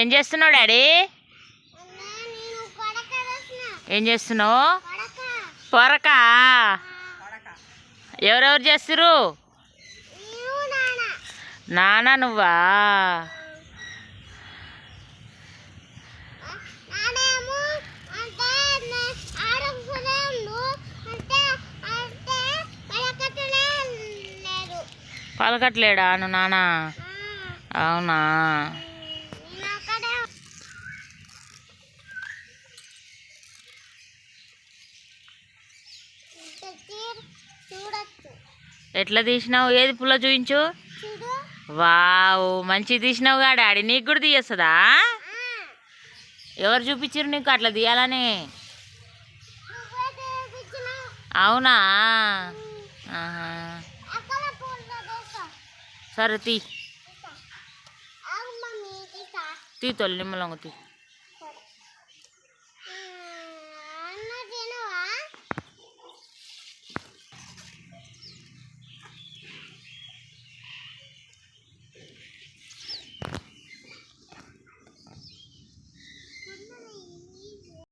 ఏం చేస్తున్నావు డాడీ? ఏం చేస్తున్నావు? పొరక. ఎవరెవరు చేస్తురు నానా. నువ్వా? పలకట్లేడా నువ్వు నానా? అవునా? ఎట్లా తీసినావు? ఏది పుల్ల చూపించు వావ్ మంచి తీసినావు గా డాడీ. నీకు కూడా తీయొస్తుందా? ఎవరు చూపించారు నీకు అట్లా తీయాలని? అవునా? సరే తీ. తీ తొలి నిమ్మలంగా తీ.